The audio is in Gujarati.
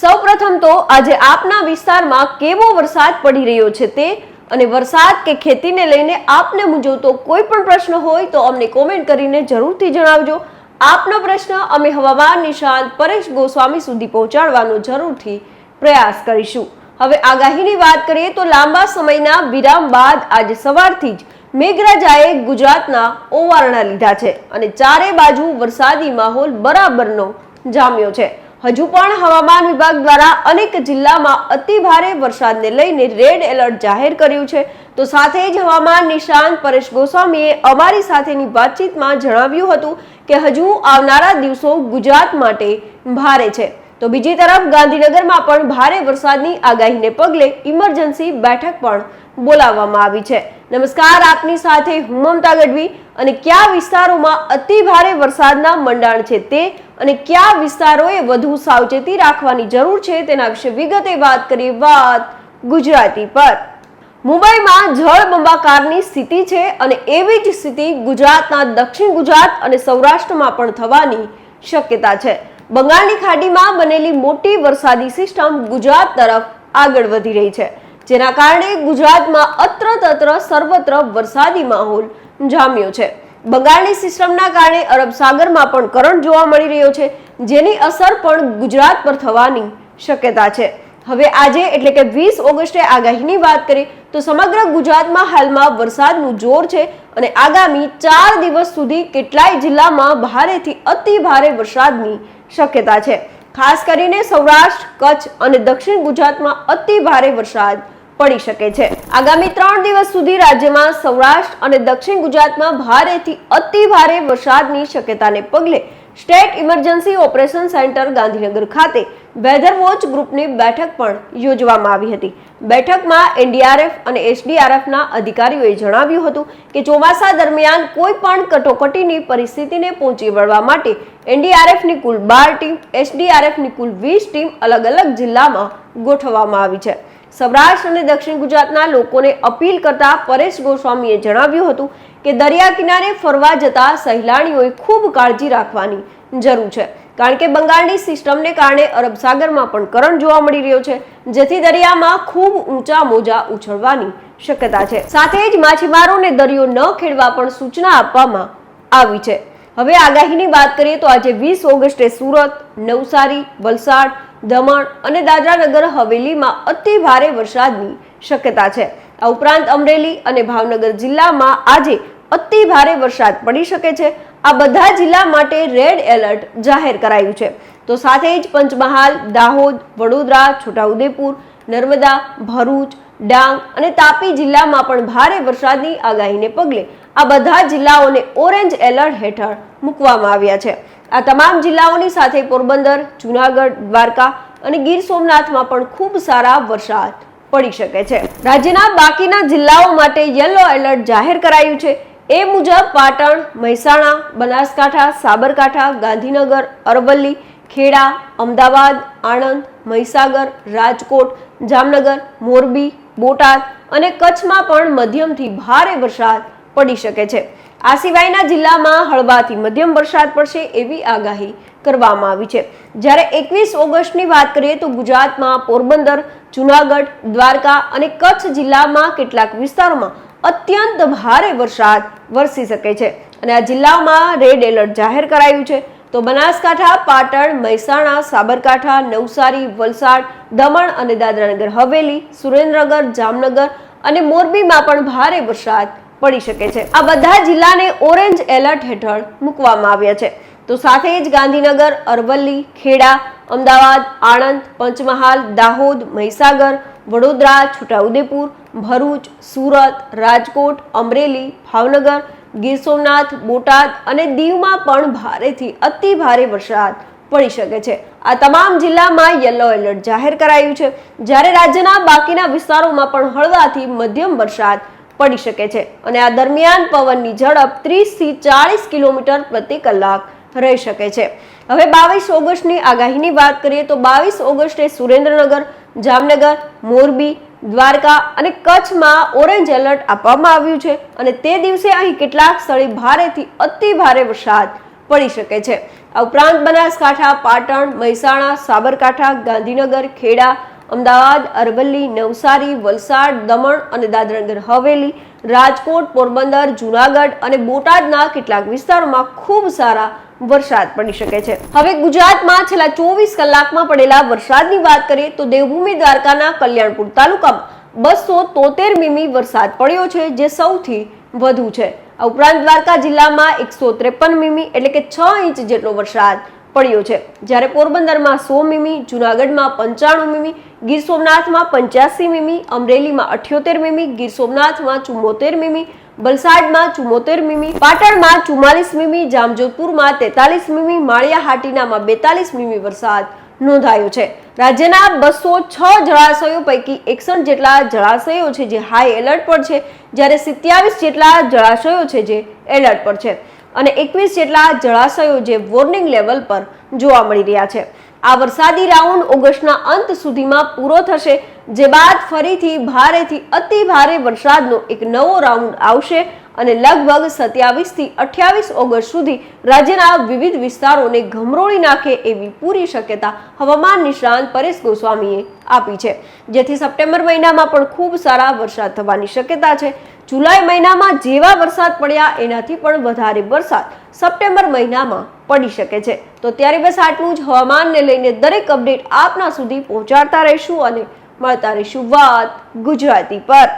સૌપ્રથમ તો આજે આપના વિસ્તારમાં કેવો વરસાદ પડી રહ્યો છે તે અને વરસાદ કે ખેતીને લઈને આપને મૂંઝવતો કોઈ પણ પ્રશ્ન હોય તો અમને કોમેન્ટ કરીને જરૂરથી જણાવજો. આપનો પ્રશ્ન અમે હવામાન નિષ્ણાંત પરેશ ગોસ્વામી સુધી પહોંચાડવાનો જરૂરથી પ્રયાસ કરીશું. હવે આગાહીની વાત કરીએ તો લાંબા સમયના વિરામ બાદ આજે સવારથી જ મેઘરાજાએ ગુજરાતના ઓવારણા લીધા છે અને ચારે બાજુ વરસાદી માહોલ બરાબરનો જામ્યો છે. હજુ પણ હવામાન વિભાગ દ્વારા અનેક જિલ્લામાં અતિ ભારે વરસાદને લઈને રેડ એલર્ટ જાહેર કર્યું છે. તો સાથે જ હવામાન નિષ્ણાંત પરેશ ગોસ્વામીએ અમારી સાથેની વાતચીતમાં જણાવ્યું હતું કે હજુ આવનારા દિવસો ગુજરાત માટે ભારે છે. તો બીજી તરફ ગાંધીનગરમાં પણ ભારે વરસાદની આગાહીને પગલે ઇમરજન્સી બેઠક પણ બોલાવવામાં આવી છે. નમસ્કાર, આપની સાથે હું મમતા ગઢવી અને કયા વિસ્તારોમાં અતિ ભારે વરસાદના મંડાણ છે તે અને કયા વિસ્તારોએ વધુ સાવચેતી રાખવાની જરૂર છે તેના વિશે વિગતે વાત કરી વાત ગુજરાતી પર. મુંબઈમાં જળબંબાકારની સ્થિતિ છે અને એવી જ સ્થિતિ ગુજરાતના દક્ષિણ ગુજરાત અને સૌરાષ્ટ્રમાં પણ થવાની શક્યતા છે. બંગાળની ખાડીમાં બનેલી મોટી વરસાદી સિસ્ટમ ગુજરાત તરફ આગળ વધી રહી છે. જેના કારણે ગુજરાતમાં અત્ર તત્ર સર્વત્ર વરસાદી માહોલ જામ્યો છે. બંગાળની સિસ્ટમના કારણે અરબ સાગરમાં પણ કરંટ જોવા મળી રહ્યો છે, જેની અસર પણ ગુજરાત પર થવાની શક્યતા છે. હવે આજે એટલે કે વીસ ઓગસ્ટે આગાહીની વાત કરીએ, તો સમગ્ર ગુજરાતમાં હાલમાં વરસાદનું જોર છે અને આગામી ચાર દિવસ સુધી કેટલાય જિલ્લામાં ભારેથી અતિ ભારે વરસાદની શક્યતા છે. ખાસ કરીને સૌરાષ્ટ્ર, કચ્છ અને દક્ષિણ ગુજરાતમાં અતિ ભારે વરસાદ પડી શકે છે. આગામી ત્રણ દિવસ સુધી રાજ્યમાં સૌરાષ્ટ્ર અને દક્ષિણ ગુજરાતમાં ભારેથી અતિ ભારે વરસાદની શક્યતાને પગલે state emergency operation centre Gandhinagar ખાતે વેધર વોચ ગ્રુપની બેઠક પણ યોજવામાં આવી હતી. બેઠકમાં એનડીઆરએફ અને એસડીઆરએફના અધિકારીઓએ જણાવ્યું હતું કે ચોમાસા દરમિયાન કોઈ પણ કટોકટીની પરિસ્થિતિને પહોંચી વળવા માટે એનડીઆરએફની કુલ બાર ટીમ, એસડીઆરએફની કુલ વીસ ટીમ અલગ અલગ જિલ્લામાં ગોઠવવામાં આવી છે. સૌરાષ્ટ્ર અને દક્ષિણ ગુજરાતના લોકોને અપીલ કરતા પરેશ ગોસ્વામીએ જણાવ્યું હતું કે દરિયા કિનારે ફરવા જતા સહેલાણીઓએ ખૂબ કાળજી રાખવાની જરૂર છે. કારણ કે બંગાળની સિસ્ટમને કારણે અરબ સાગરમાં પણ કરંટ જોવા મળી રહ્યો છે, જેથી દરિયામાં ખૂબ ઊંચા મોજા ઉછળવાની શક્યતા છે. સાથે જ માછીમારોને દરિયો ન ખેડવા પણ સૂચના આપવામાં આવી છે. હવે આગાહીની વાત કરીએ તો આજે વીસ ઓગસ્ટે સુરત, નવસારી, વલસાડ દમણ અને દાદરાનગર હવેલીમાં અતિ ભારે વરસાદની શક્યતા છે. આ ઉપરાંત અમરેલી અને ભાવનગર જિલ્લામાં આજે અતિ ભારે વરસાદ પડી શકે છે. આ બધા જિલ્લા માટે રેડ એલર્ટ જાહેર કરાયું છે. તો સાથે જ પંચમહાલ, દાહોદ, વડોદરા, છોટાઉદેપુર, નર્મદા, ભરૂચ, ડાંગ અને તાપી જિલ્લામાં પણ ભારે વરસાદની આગાહીને પગલે આ બધા જિલ્લાઓને ઓરેન્જ એલર્ટ હેઠળ મૂકવામાં આવ્યા છે. આ તમામ જિલ્લાઓની સાથે પોરબંદર, જુનાગઢ, દ્વારકા અને ગીર સોમનાથમાં પણ ખૂબ સારા વરસાદ પડી શકે છે. રાજ્યના બાકીના જિલ્લાઓ માટે યલો એલર્ટ જાહેર કરાયું છે. એ મુજબ પાટણ, મહેસાણા, બનાસકાંઠા, સાબરકાંઠા, ગાંધીનગર, અરવલ્લી, ખેડા, અમદાવાદ, આણંદ, મહીસાગર, રાજકોટ, જામનગર, મોરબી, બોટાદ અને કચ્છમાં પણ મધ્યમથી ભારે વરસાદ પડી શકે છે. આ સિવાયના જિલ્લામાં હળવાથી મધ્યમ વરસાદ પડશે એવી આગાહી કરવામાં આવી છે. જ્યારે એકવીસ ઓગસ્ટની વાત કરીએ તો ગુજરાતમાં પોરબંદર, જુનાગઢ, દ્વારકા અને કચ્છ જિલ્લામાં કેટલાક વિસ્તારોમાં અત્યંત ભારે વરસાદ વરસી શકે છે. અને આ જિલ્લામાં રેડ એલર્ટ જાહેર કરાયું છે. તો બનાસકાંઠા, પાટણ, મહેસાણા, સાબરકાંઠા, નવસારી, વલસાડ, દમણ અને દાદરાનગર, હવેલી, સુરેન્દ્રનગર, જામનગર અને મોરબીમાં પણ ભારે વરસાદ પડી શકે છે. આ બધા જિલ્લાને ઓરેન્જ એલર્ટ હેઠળ મૂકવામાં આવ્યા છે. તો સાથે જ ગાંધીનગર, અરવલ્લી, ખેડા, અમદાવાદ, આણંદ, પંચમહાલ, દાહોદ, મહીસાગર, વડોદરા, છોટાઉદેપુર, ભરૂચ, સુરત, રાજકોટ, અમરેલી, ભાવનગર, ગીર સોમનાથ, બોટાદ અને દીવમાં પણ ભારેથી અતિ ભારે વરસાદ પડી શકે છે. આ તમામ જિલ્લામાં યલો એલર્ટ જાહેર કરાયું છે. જ્યારે રાજ્યના બાકીના વિસ્તારોમાં પણ હળવાથી મધ્યમ વરસાદ પડી શકે છે અને આ દરમિયાન પવનની ઝડપ ત્રીસથી ચાળીસ કિલોમીટર પ્રતિ કલાક રહી શકે છે. હવે બાવીસ ઓગસ્ટની આગાહીની વાત કરીએ તો બાવીસ ઓગસ્ટે સુરેન્દ્રનગર, જામનગર, મોરબી, દ્વારકા અને કચ્છમાં ઓરેન્જ એલર્ટ આપવામાં આવ્યું છે અને તે દિવસે અહીં કેટલાક સ્થળે ભારેથી અતિ ભારે વરસાદ પડી શકે છે. આ ઉપરાંત બનાસકાંઠા, પાટણ, મહેસાણા, સાબરકાંઠા, ગાંધીનગર, ખેડા અમદાવાદ, અરવલ્લી, નવસારી, વલસાડ, દમણ અને દાદરાનગર. હવેલી, રાજકોટ, પોરબંદર, જુનાગઢ અને બોટાદના કેટલાક વિસ્તારોમાં ખૂબ સારા વરસાદ પડી શકે છે. હવે ગુજરાતમાં છેલ્લા ચોવીસ કલાકમાં પડેલા વરસાદની વાત કરીએ તો દેવભૂમિ દ્વારકાના કલ્યાણપુર તાલુકામાં બસો તોતેર મીમી વરસાદ પડ્યો છે, જે સૌથી વધુ છે. આ ઉપરાંત દ્વારકા જિલ્લામાં એકસો ત્રેપન મીમી એટલે કે છ ઇંચ જેટલો વરસાદ પડ્યો છે. જ્યારે પોરબંદરમાં સો મીમી, જુનાગઢમાં પંચાણું મીમી, ગીર સોમનાથમાં પંચ્યાસી મીમી, અમરેલીમાં અઠ્યોતેર મીમી, ગીર સોમનાથમાં ચુમ્મોતેર મીમી, વલસાડમાં ચુમ્મોતેર મીમી, પાટણમાં ચુમ્માલીસ મીમી, જામજોધપુરમાં તેતાલીસ મીમી માળિયા હાટીનામાં બેતાલીસ મીમી વરસાદ નોંધાયો છે. રાજ્યના બસો છ જળાશયો પૈકી એકસઠ જેટલા જળાશયો છે જે હાઈ એલર્ટ પર છે, જ્યારે સિત્યાવીસ જેટલા જળાશયો છે જે એલર્ટ પર છે. અને એકવીસ જેટલા જળાશયો જે વોર્નિંગ લેવલ પર જોવા મળી રહ્યા છે. આ વરસાદી રાઉન્ડ ઓગસ્ટના અંત સુધીમાં પૂરો થશે, જે બાદ ફરીથી ભારેથી અતિ ભારે વરસાદનો એક નવો રાઉન્ડ આવશે અને લગભગ સત્યાવીસથી અઠ્યાવીસ ઓગસ્ટ સુધી રાજ્યના વિવિધ વિસ્તારોને ગમરોળી નાખે એવી પૂરી શક્યતા હવામાન નિષ્ણાંત પરેશ ગોસ્વામીએ આપી છે. જેથી સપ્ટેમ્બર મહિનામાં પણ ખૂબ સારા વરસાદ થવાની શક્યતા છે. જુલાઈ મહિનામાં જેવા વરસાદ પડ્યા, એનાથી પણ વધારે વરસાદ સપ્ટેમ્બર મહિનામાં પડી શકે છે. તો ત્યારે બસ આટલું જ. હવામાનને લઈને દરેક અપડેટ આપના સુધી પહોંચાડતા રહીશું અને મળતા રહીશું વાત ગુજરાતી પર.